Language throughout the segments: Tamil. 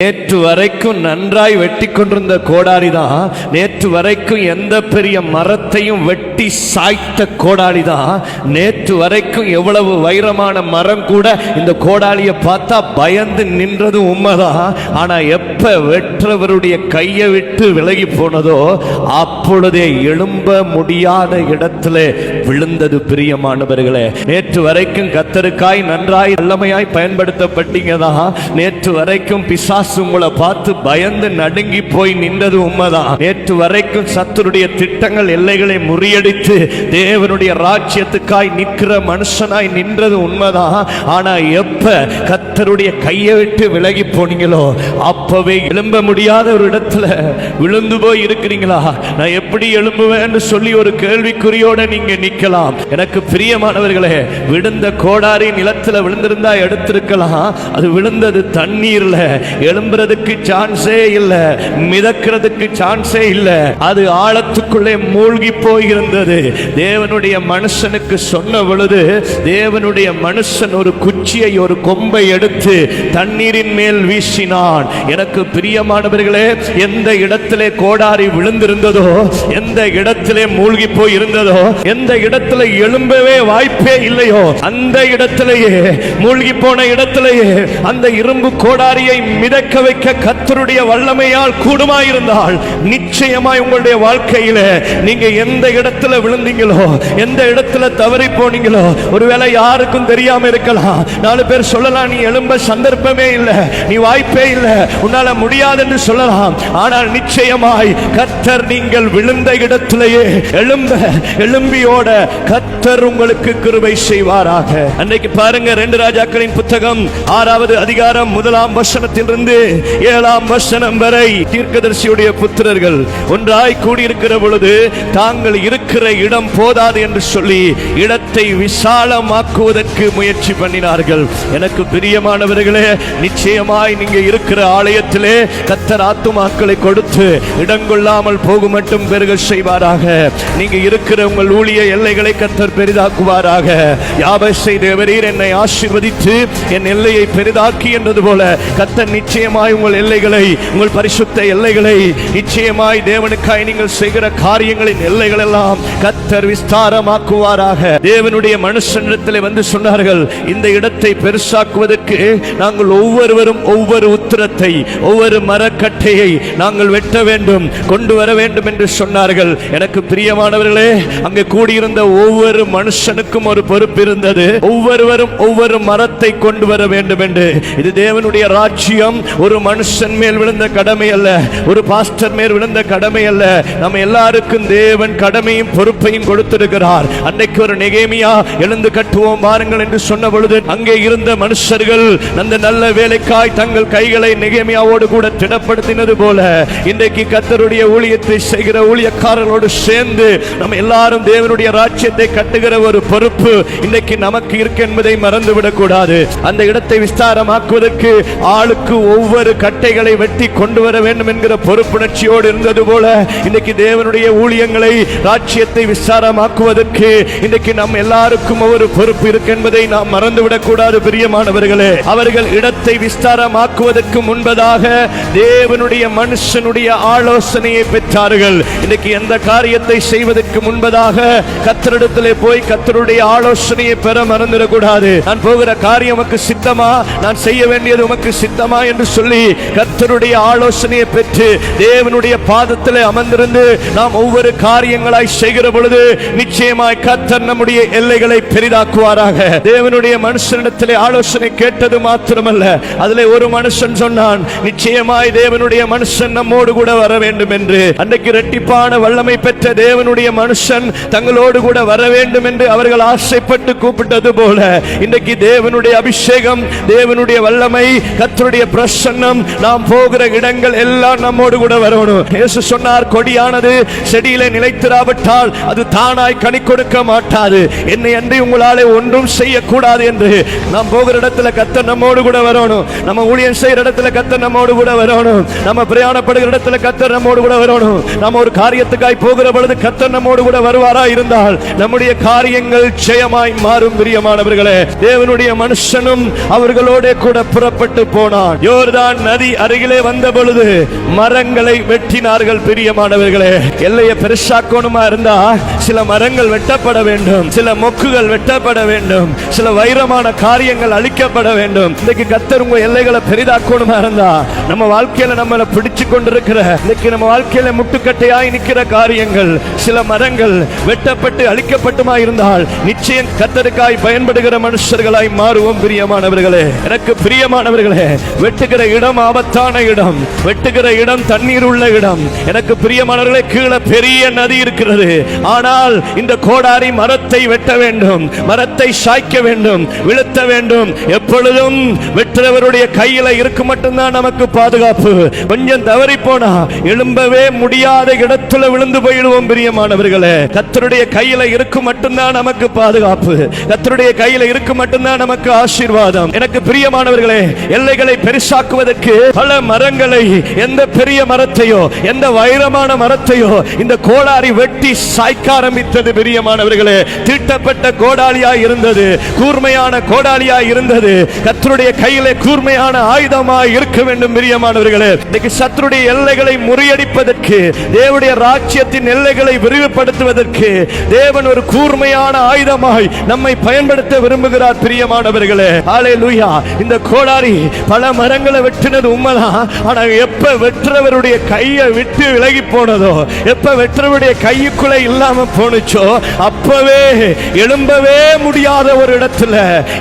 நேற்று வரைக்கும் நன்றாய் வெட்டி கொண்டிருந்த கோடாரி தான் நேற்று வரைக்கும் எந்த பெரிய மரத்தையும் வெட்டி சாய்த்த கோடாரி தான் நேற்று வரைக்கும் எவ்வளவு வைரமான மரம் கூட இந்த கோடாலியை பார்த்தா பயந்து நின்றது உண்மைதான் ஆனா எப்ப வெற்றவருடைய கையை விட்டு விலகி போனதோ அப்பொழுதே எழும்ப முடியாத இடத்துல விழுந்தது பிரியமானவர்களே. நேற்று வரைக்கும் கத்தருக்காய் நன்றாய் வல்லமையாய் பயன்படுத்தப்பட்டீங்க தான் நேற்று வரைக்கும் பிசாசு உங்களை பார்த்து பயந்து நடுங்கி போய் நின்றது உண்மைதான். நேற்று வரைக்கும் சத்துருடைய திட்டங்கள் எல்லைகளை முறியடித்து தேவனுடைய ராஜ்யத்துக்காய் நிற்கிற மனுஷனாய் நின்றது உண்மைதான். ஆனா எப்ப கத்தருடைய கையை விட்டு விலகி போனீங்களோ அப்பவே எழும்ப முடியாத ஒரு இடத்துல விழுந்து போய் இருக்கிறீங்களா? நான் எப்படி எழும்புவேன்னு சொல்லி ஒரு கேள்விக்குறியோட நீங்க நிக்கலாம் எனக்கு பிரியமானவர்களே விழுந்த கோடாரி நிலத்துல விழுந்திருந்தா எடுத்திருக்கலாம். அது விழுந்தது தண்ணீர்ல. எழும்புறதுக்கு சான்ஸே இல்ல மிதக்கிறதுக்கு சான்ஸே இல்ல. அது ஆழத்துக்குள்ளே மூழ்கி போயிருந்தது. தேவனுடைய மனுஷனுக்கு சொன்ன பொழுது தேவனுடைய மனுஷன் ஒரு குச்சியை ஒரு கொம்பை எடுத்து தண்ணீரின் மேல் வீசினான். எனக்கு பிரியமானவர்களே எந்த இடத்திலே கோடாரி விழுந்திருந்ததோ எந்த இடத்திலே மூழ்கி போய் இருந்ததோ எந்த இடத்துல எழும்பவே வாய்ப்பே இல்லையோ அந்த இடத்திலேயே மூழ்கி போன இடத்திலேயே அந்த இரும்பு கோடாரியை மிதக்க வைக்க கத்தருடைய வல்லமையால் கூடுமாயிருந்தால் நிச்சயமாய் உங்களுடைய வாழ்க்கையில நீங்க எந்த இடத்துல விழுந்தீங்களோ எந்த இடத்துல தவறி போனீங்களோ ஒருவேளை யாருக்கும் தெரியாம இருக்கலாம். நாலு பேர் சொல்லலாம் நீ எழும்ப சந்தர்ப்பமே இல்லை நீ வாய்ப்பே இல்லை உன்னால முடியாது என்று சொல்லலாம். ஆனால் நிச்சயமாய் கத்தர் நீங்கள் விழுந்த இடத்திலேயே எழும்ப எழும்பியோட கத்தர் உங்களுக்கு கிருபை செய்வாராக. அன்னைக்கு பாருங்க ரெண்டு ராஜாக்களின் புத்தகம் ஆறாவது அதிகாரம் முதலாம் வசனத்திலிருந்து ஏழாம் வசனம் வரை தீர்க்கதரிசியுடைய புத்திரர்கள் ஒன்றாய் கூடியிருக்கிற பொழுது தாங்கள் இருக்கிற இடம் போதாது என்று சொல்லி இடத்தை விசாலமாக்குவதற்கு முயற்சி பண்ணினார்கள். எனக்கு பிரியமானவர்களே நிச்சயமாய் நீங்க இருக்கிற ஆலயத்திலே கத்தர் ஆத்துமாக்களை கொடுத்து இடங்கொள்ளாமல் போக மட்டும் பெருக செய்வாராக. நீங்க இருக்கிற உங்கள் ஊழிய எல்லைகளை கத்தர் பெரிதாக்குவாராக. யாபை செய்தவரீர் என்னை ஆசிர்வதித்து என் எல்லையை பெரிதாக்கி என்றது போல கத்தர் நிச்சயம் நிச்சயமாய் உங்கள் எல்லைகளை உங்கள் பரிசுத்த எல்லைகளை நிச்சயமாய் தேவனுக்காய் நீங்கள் செய்கிற காரியங்களின் எல்லைகள் எல்லாம் கத்தர் விஸ்தாரமாக்குவாராக. தேவனுடைய மனுஷனிடத்தில் வந்து சொன்னார்கள் இந்த இடத்தை பெருசாக்குவதற்கு நாங்கள் ஒவ்வொருவரும் ஒவ்வொரு உத்திரத்தை ஒவ்வொரு மரக்கட்டையை நாங்கள் வெட்ட வேண்டும் கொண்டு வர வேண்டும் என்று சொன்னார்கள். எனக்கு பிரியமானவர்களே அங்கே கூடியிருந்த ஒவ்வொரு மனுஷனுக்கும் ஒரு பொறுப்பு இருந்தது. ஒவ்வொருவரும் ஒவ்வொரு மரத்தை கொண்டு வர வேண்டும் என்று. இது தேவனுடைய ராஜ்யம் ஒரு மனுஷன் மேல் விழுந்த கடமை அல்ல ஒரு பாஸ்டர் மேல் விழுந்த கடமை அல்ல. நம்ம எல்லாருக்கும் தேவன் கடமையும் பொறுப்பையும் கொடுத்திருக்கிறார். அன்னைக்கு ஒரு நெகேமியா எழுந்து கட்டுவோம் வாருங்கள் என்று சொன்ன பொழுது அங்கே இருந்த மனுஷர்கள் அந்த நல்ல வேலைக்காய் தங்கள் கைகளை நிகேமியாவோடு கூட திடப்படுத்தினது போல இன்றைக்கு கத்தருடைய ஊழியத்தை செய்கிற ஊழியக்காரர்களோடு சேர்ந்து நம்ம எல்லாரும் தேவனுடைய ராஜ்யத்தை கட்டுகிற ஒரு பொறுப்பு இன்னைக்கு நமக்கு இருக்கு என்பதை மறந்துவிடக் கூடாது அந்த இடத்தை விஸ்தாரமாக்குவதற்கு ஆளுக்கு ஒவ்வொரு ஒவ்வொரு கட்டைகளை வெட்டி கொண்டு வர வேண்டும் என்கிற பொறுப்புணர்ச்சியோடு இருந்தது போல இன்னைக்கு தேவனுடைய ஊழியங்களை ராஜ்யத்தை விசாரமாக்குவதற்கு இன்றைக்கு நம் எல்லாருக்கும் ஒரு பொறுப்பு இருக்கு என்பதை நாம் மறந்துவிடக் கூடாது பிரியமானவர்களே. அவர்கள் இடத்தை விஸ்தாரமாக்குவதற்கு முன்பதாக தேவனுடைய மனுஷனுடைய ஆலோசனையை பெற்றார்கள். இன்னைக்கு எந்த காரியத்தை செய்வதற்கு முன்பதாக கத்தரிடத்திலே போய் கத்தருடைய ஆலோசனையை பெற மறந்துடக்கூடாது. நான் போகிற காரியம் உமக்கு சித்தமா? நான் செய்ய வேண்டியது உமக்கு சித்தமா என்று சொல்லி கத்தருடைய ஆலோசனையை பெற்று தேவனுடைய பாதத்திலே அமர்ந்திருந்து நாம் ஒவ்வொரு காரியங்களாய் செய்கிற பொழுது நிச்சயமாய் கத்தர் நம்முடைய எல்லைகளை பெரிதாக்குவாராக. தேவனுடைய மனுஷனிடத்திலே ஆலோசனை கேட்டது மாத்திரமல்ல. அதிலே ஒரு மனுஷன் சொன்னான் நிச்சயமாய் தேவனுடைய மனுஷன் நம்மோடு கூட வர வேண்டும் என்று. அன்றைக்கு இரட்டிப்பான வல்லமை பெற்ற தேவனுடைய மனுஷன் தங்களோடு கூட வர வேண்டும் என்று அவர்கள் ஆசைப்பட்டு கூப்பிட்டது போல. இன்றைக்கு தேவனுடைய அபிஷேகம் தேவனுடைய வல்லமை கத்தருடைய சொன்னோம் நாம் போகிற இடங்கள் எல்லாம் நம்மோடு கூட வரணும் இயேசு சொன்னார் கொடியானது செடியிலே நிலைத்திராவிட்டால் அது தானாய் கனி கொடுக்க மாட்டாது என்னை அன்றி உங்களாலே ஒன்றும் செய்யக்கூடாது என்று நாம் போகிற இடத்துல கத்த நம்மோடு கூட வரணும் நம்ம ஊழியம் செய்யற இடத்துல கத்த நம்மோடு கூட வரணும் நம்ம பிரயாணப்படுகிற இடத்துல கத்த நம்மோடு கூட வரணும் நம்ம ஒரு காரியத்துக்காய் போகிற பொழுது கத்த நம்மோடு கூட வருவாரா இருந்தால் நம்முடைய காரியங்கள் ஜெயமாய் மாறும் பிரியமானவர்களே தேவனுடைய மனுஷனும் அவர்களோட கூட புறப்பட்டு போனான் யோர் யோர்தான் நதி அருகிலே வந்த பொழுது மரங்களை வெட்டினார்கள் பிரியமானவர்களே. எல்லையை பெருசாக்கணுமா இருந்தா சில மரங்கள் வெட்டப்பட வேண்டும் சில மொக்குகள் வெட்டப்பட வேண்டும் சில வைரமான காரியங்கள் அழிக்கப்பட வேண்டும். இன்னைக்கு கத்தர் உங்க எல்லைகளை பெரிதாக்கணுமா இருந்தா நம்ம வாழ்க்கையில நம்மளை பிடிச்சு கொண்டிருக்கிற இன்னைக்கு நம்ம வாழ்க்கையில முட்டுக்கட்டையாய் நிற்கிற காரியங்கள் சில மரங்கள் வெட்டப்பட்டு அழிக்கப்பட்டுமா இருந்தால் நிச்சயம் கத்தருக்காய் பயன்படுகிற மனுஷர்களாய் மாறுவோம் பிரியமானவர்களே. எனக்கு பிரியமானவர்களே வெட்டுகிற வெட்டுகிற இடம் ஆபத்தான இடம். வெட்டுகிற இடம் தண்ணீர் உள்ள இடம். எனக்கு பிரியமானவர்களே கீழே பெரிய நதி இருக்கிறது. ஆனால் இந்த கோடாரி மரத்தை வெட்ட வேண்டும். மரத்தை சாய்க்க வேண்டும். விழுத்த வேண்டும். எப்பொழுதும் வெட்டுறவருடைய கையில இருக்கு மட்டும்தான் நமக்கு பாதுகாப்பு. கொஞ்சம் தவறி போனா எழும்பவே முடியாத இடத்துல விழுந்து போயிடுவோம் பிரியமானவர்களே. கத்தருடைய கையில இருக்கு மட்டும்தான் நமக்கு பாதுகாப்பு. கத்தருடைய கையில இருக்கு மட்டும்தான் நமக்கு ஆசீர்வாதம். எனக்கு பிரியமானவர்களே எல்லைகளை பெருசாக்க பெருசாக்குவதற்கு பல மரங்களை எந்த பெரிய மரத்தையோ எந்த வைரமான மரத்தையோ இந்த கோடாரி வெட்டி சாய்க்க ஆரம்பித்தது பிரியமானவர்களே. தீட்டப்பட்ட கோடாலியா இருந்தது கூர்மையான கோடாலியா இருந்தது. கத்தருடைய கையிலே கூர்மையான ஆயுதமாய் இருக்க வேண்டும் பிரியமானவர்களே. இன்னைக்கு சத்துருடைய எல்லைகளை முறியடிப்பதற்கு தேவனுடைய ராஜ்யத்தின் எல்லைகளை விரிவுபடுத்துவதற்கு தேவன் ஒரு கூர்மையான ஆயுதமாய் நம்மை பயன்படுத்த விரும்புகிறார் பிரியமானவர்களே. ஆலே லூயா இந்த கோடாரி பல மரங்களை வெட்டினது உண்மைதான் ஆனா எப்ப வெற்றவருடைய கையை விட்டு விலகி போனதோ எப்ப வெற்றவருடைய கைக்குள்ள இல்லாம போனுச்சோ அப்பவே எழும்பவே முடியாத ஒரு இடத்துல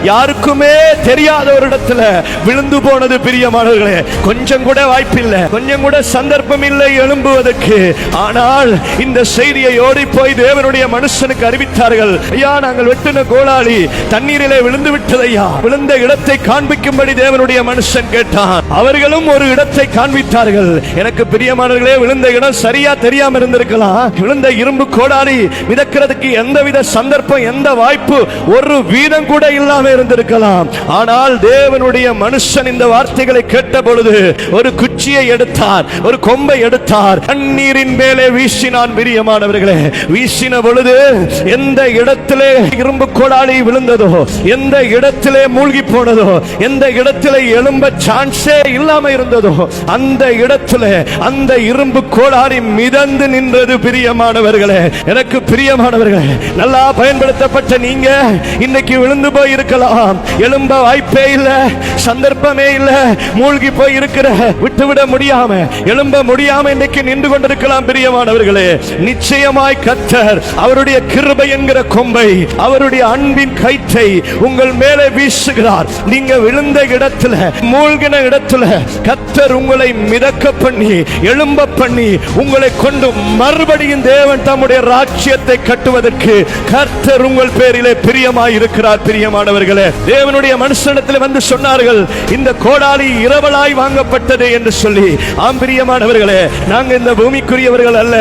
யாருக்குமே தெரியாத ஒரு இடத்துல விழுந்து போனது பிரியமானவர்களே கொஞ்சம் கூட வாய்ப்பில்லை கொஞ்சம் கூட சந்தர்ப்பம் இல்லை எழும்புவதற்கு. ஆனால் இந்த செய்தியை ஓடி போய் தேவனுடைய மனுஷனுக்கு அறிவித்தார்கள். ஐயா நாங்கள் வெட்டின கோளாளி தண்ணீரிலே விழுந்து விட்டதையா விழுந்த இடத்தை காண்பிக்கும்படி தேவனுடைய மனுஷன் கேட்டான் அவர்களும் ஒரு இடத்தை காண்பித்தார்கள். எனக்கு பிரியமானவர்களே விழுந்த இடம் சரியா தெரியாம இருந்திருக்கலாம். விழுந்த இரும்பு கோடாரி மிதக்கிறதுக்கு எந்தவித சந்தர்ப்பம் எந்த வாய்ப்பு ஒரு வீதம் கூட இல்லாம இருந்திருக்கலாம். ஆனால் தேவனுடைய மனுஷன் இந்த வார்த்தைகளை கேட்ட பொழுது ஒரு குச்சியை எடுத்தார் ஒரு கொம்பை எடுத்தார். தண்ணீரின் மேலே வீசினான் பிரியமானவர்களே. வீசின பொழுது எந்த இடத்திலே இரும்பு கோடாளி விழுந்ததோ எந்த இடத்திலே மூழ்கி போனதோ எந்த இடத்திலே எலும்ப எழும்ப சான்ஸே இல்லாம இருந்ததோ அந்த இடத்துல அந்த இரும்பு கோடாரி மிதந்து நின்றது பிரியமானவர்களே. எனக்கு பிரியமானவர்களே நல்லா பயன்படுத்தப்பட்ட நீங்க இன்னைக்கு விழுந்து போய் இருக்கலாம் எழும்ப வாய்ப்பே இல்லை சந்தர்ப்பமே இல்லை மூழ்கி போய் இருக்கிற விட்டுவிட முடியாம எழும்ப முடியாம இன்னைக்கு நின்று கொண்டிருக்கலாம் பிரியமானவர்களே. நிச்சயமாய் கத்தர் அவருடைய கிருபை என்கிற கொம்பை அவருடைய அன்பின் கயிற்றை உங்கள் மேலே வீசுகிறார். நீங்க விழுந்த இடத்துல மூழ்கின இடத்துல கத்தர் உங்களை மிதக்க பண்ணி எழும்ப பண்ணி உங்களை கொண்டு மறுபடியும் தேவன் தம்முடைய ராஜ்யத்தை கட்டுவதற்கு கர்த்தர் உங்கள் பேரிலே பிரியமாய் இருக்கிறார் பிரியமானவர்களே. தேவனுடைய மனுஷனத்தில் வந்து சொன்னார்கள் இந்த கோடாலி இரவலாய் வாங்கப்பட்டது என்று சொல்லி. ஆம் பிரியமானவர்களே நாங்க இந்த பூமிக்குரியவர்கள் அல்ல.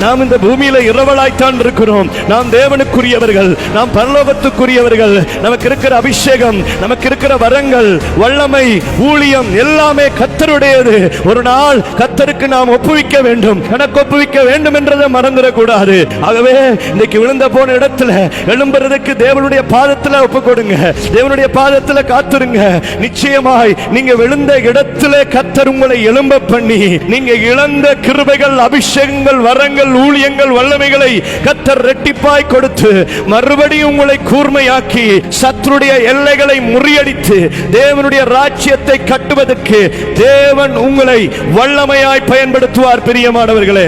நாம் இந்த பூமியில இரவலாய்த்தான் இருக்கிறோம். நாம் தேவனுக்குரியவர்கள் நாம் பரலோகத்துக்குரியவர்கள். நமக்கு இருக்கிற அபிஷேகம் நமக்கு இருக்கிற வரங்கள் வல்லமை ஊழியம் எல்லாமே கத்தருடையது. ஒரு நாள் கத்தருக்கு நாம் ஒப்புவிக்க வேண்டும். எனக்கு ஒப்புவிக்க வேண்டும் என்றதை மறந்துடக்கூடாது. ஆகவே இன்னைக்கு விழுந்த போன இடத்துல எழும்புறதுக்கு தேவனுடைய பாதத்தில் ஒப்பு கொடுங்க தேவனுடைய பாதத்தில் காத்துருங்க. நிச்சயமாய் நீங்க விழுந்த இடத்துல கத்தர் உங்களை எழும்ப பண்ணி நீங்க இழந்த கிருபைகள் அபிஷேகங்கள் வரங்கள் ஊழியங்கள் வல்லமைகளை கத்தர் ரெட்டிப்பாய் கொடுத்து மறுபடியும் உங்களை கூர்மையாக்கி சத்துருடைய எல்லைகளை முறியடித்து தேவனுடைய ராஜ்யத்தை கட்ட கட்டுவதற்கு தேவன் உங்களை வல்லமையாய் பயன்படுத்துவார் பிரியமானவர்களே.